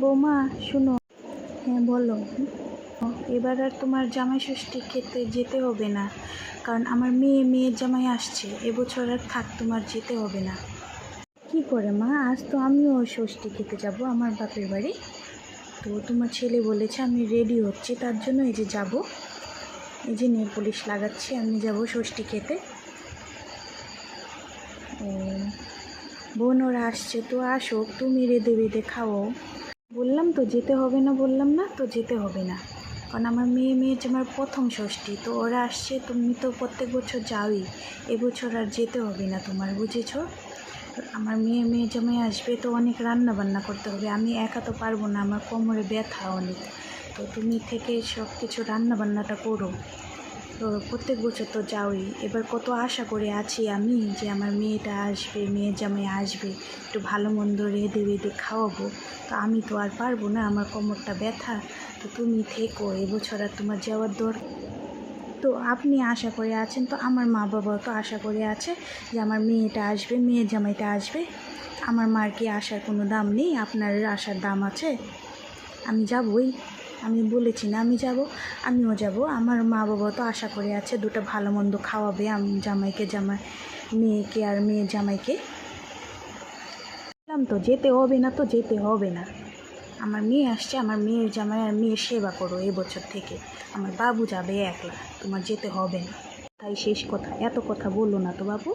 বৌমা, শুনো। হ্যাঁ বলো। এবার আর তোমার জামাই ষষ্ঠী খেতে যেতে হবে না, কারণ আমার মেয়ে, মেয়ের জামাই আসছে। এবছর আর থাক, তোমার যেতে হবে না। কি করে, মা? আজ তো আমিও ষষ্ঠী খেতে যাব, আমার বাপের বাড়ি। তো তোমার ছেলে বলেছে আমি রেডি হচ্ছি, তার জন্য এই যে যাব। এই যে নেল পুলিশ লাগাচ্ছি, আমি যাব ষষ্ঠী খেতে। বোন ওরা আসছে, তো আসো তুমি রেঁধে বেঁধে খাও। বললাম তো যেতে হবে না বললাম না, তো যেতে হবে না। কারণ আমার মেয়ে মেয়ে যে আমার প্রথম ষষ্ঠী, তো ওরা আসছে, তুমি তো প্রত্যেক বছর যাওই। এবছর আর যেতে হবে না তোমার, বুঝেছ? আমার মেয়ে মেয়ে জামাই আসবে তো অনেক রান্না বান্না করতে হবে, আমি একা তো পারব না, আমার কোমরে ব্যথা অনেক। তো তুমি থেকে সব কিছু রান্না বান্নাটা করো। তো প্রত্যেক বছর তো যাওই। এবার কত আশা করে আছি আমি যে আমার মেয়েটা আসবে মেয়ের জামাই আসবে, একটু ভালো মন্দ রেঁধে বেঁধে খাওয়াবো। তো আমি তো আর পারব না, আমার কোমরটা ব্যথা। তো তুমি থেকো, এবছর আর তোমার যাওয়ার দর। তো আপনি আশা করে আছেন, তো আমার মা বাবাও তো আশা করে আছে যে আমার মেয়েটা আসবে মেয়ের জামাইটা আসবে। আমার মার কি আসার কোনো দাম নেই? আপনার আসার দাম আছে? আমি যাবই। আমি বলেছি না, আমি যাব, আমিও যাব। আমার মা বাবা তো আশা করে আছে দুটো ভালো মন্দ খাওয়াবে, আমি জামাইকে জামাই, মেয়েকে আর মেয়ে জামাইকে। বললাম তো, যেতে হবে না তো যেতে হবে না। আমার মেয়ে আসছে, আমার মেয়ের জামাই আর মেয়ের সেবা করো এবছর থেকে। আমার বাবু যাবে একলা, তোমার যেতে হবে না। তাই শেষ কথা, এত কথা বলল না তো বাবু।